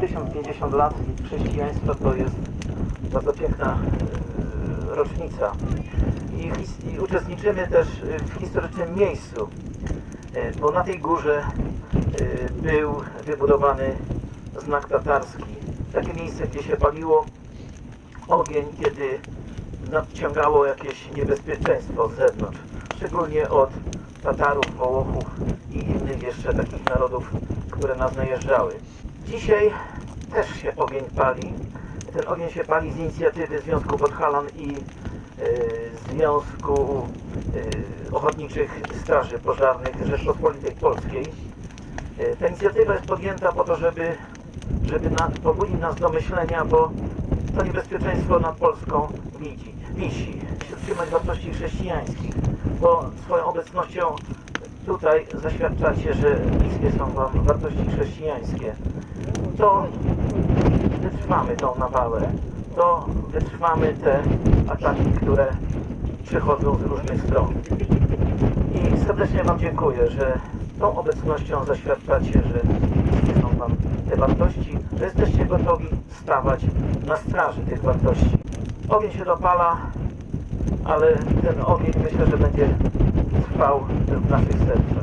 1050 lat chrześcijaństwa to jest bardzo piękna e, rocznica. I, I uczestniczymy też w historycznym miejscu, e, bo na tej górze e, był wybudowany znak tatarski. Takie miejsce, gdzie się paliło ogień, kiedy nadciągało jakieś niebezpieczeństwo z zewnątrz. Szczególnie od Tatarów, Wołochów i innych jeszcze takich narodów, które nas najeżdżały. Dzisiaj też się ogień pali. Ten ogień się pali z inicjatywy Związku Podhalan i e, Związku e, Ochotniczych Straży Pożarnych Rzeczpospolitej Polskiej. E, Ta inicjatywa jest podjęta po to, żeby, żeby na, pobudzić nas do myślenia, bo to niebezpieczeństwo nad Polską widzi, wisi. Trzymać wartości chrześcijańskich, bo swoją obecnością tutaj zaświadczacie, że bliskie są Wam wartości chrześcijańskie. To wytrwamy tą nawałę, to wytrwamy te ataki, które przychodzą z różnych stron. I serdecznie Wam dziękuję, że tą obecnością zaświadczacie, że bliskie są Wam te wartości, że jesteście gotowi stawać na straży tych wartości. Ogień się dopala, ale ten ogień myślę, że będzie trwał w naszych sercach.